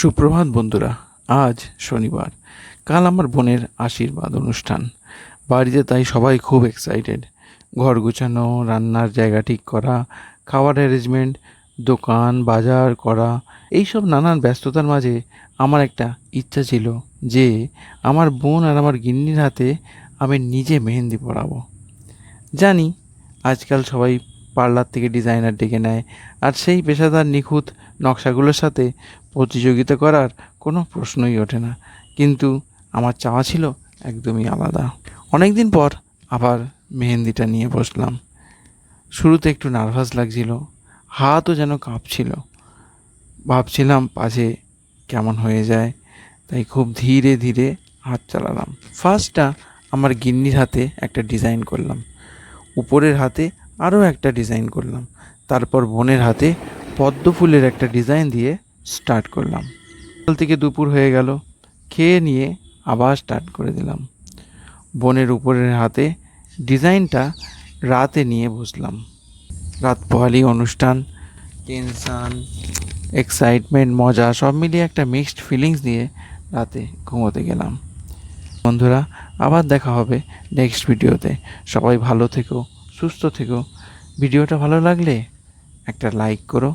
সুপ্রভাত বন্ধুরা, আজ শনিবার। কাল আমার বোনের আশীর্বাদ অনুষ্ঠান। বাড়িতে তাই সবাই খুব এক্সাইটেড ঘর গুছানো, রান্নার জায়গা ঠিক করা, খাওয়ার অ্যারেঞ্জমেন্ট দোকান, বাজার করা, এইসব নানান ব্যস্ততার মাঝে আমার একটা ইচ্ছা ছিল যে আমার বোন আর আমার গিন্নির হাতে আমি নিজে মেহেন্দি পরাবো। জানি আজকাল সবাই পার্লার থেকে ডিজাইনার ডেকে নেয়। আর সেই পেশাদার নিখুঁত নকশাগুলোর সাথে প্রতিযোগিতা করার কোনো প্রশ্নই ওঠে না। কিন্তু আমার চাওয়া ছিল একদমই আলাদা। অনেক দিন পর আবার মেহেন্দিটা নিয়ে বসলাম। শুরুতে একটু নার্ভাস লাগছিল। হাতও যেন কাঁপছিল। ভাবছিলাম পাশে কেমন হয়ে যায়। তাই খুব ধীরে ধীরে হাত চালালাম। ফার্স্টটা আমার গিন্নির হাতে একটা ডিজাইন করলাম। উপরের হাতে আরও একটা ডিজাইন করলাম। তারপর বোনের হাতে পদ্ম ফুলের একটা ডিজাইন দিয়ে স্টার্ট করলাম। সকাল থেকে দুপুর হয়ে গেল, খেয়ে নিয়ে আবার স্টার্ট করে দিলাম। বোনের উপরের হাতে ডিজাইনটা রাতে নিয়ে বসলাম। রাত পোহালি অনুষ্ঠান, টেনশান এক্সাইটমেন্ট মজা, সব মিলিয়ে একটা মিক্সড ফিলিংস দিয়ে রাতে ঘুমোতে গেলাম। বন্ধুরা, আবার দেখা হবে নেক্সট ভিডিওতে সবাই ভালো থেকো। সুস্থ থেকো। ভিডিওটা ভালো লাগলে একটা লাইক করো।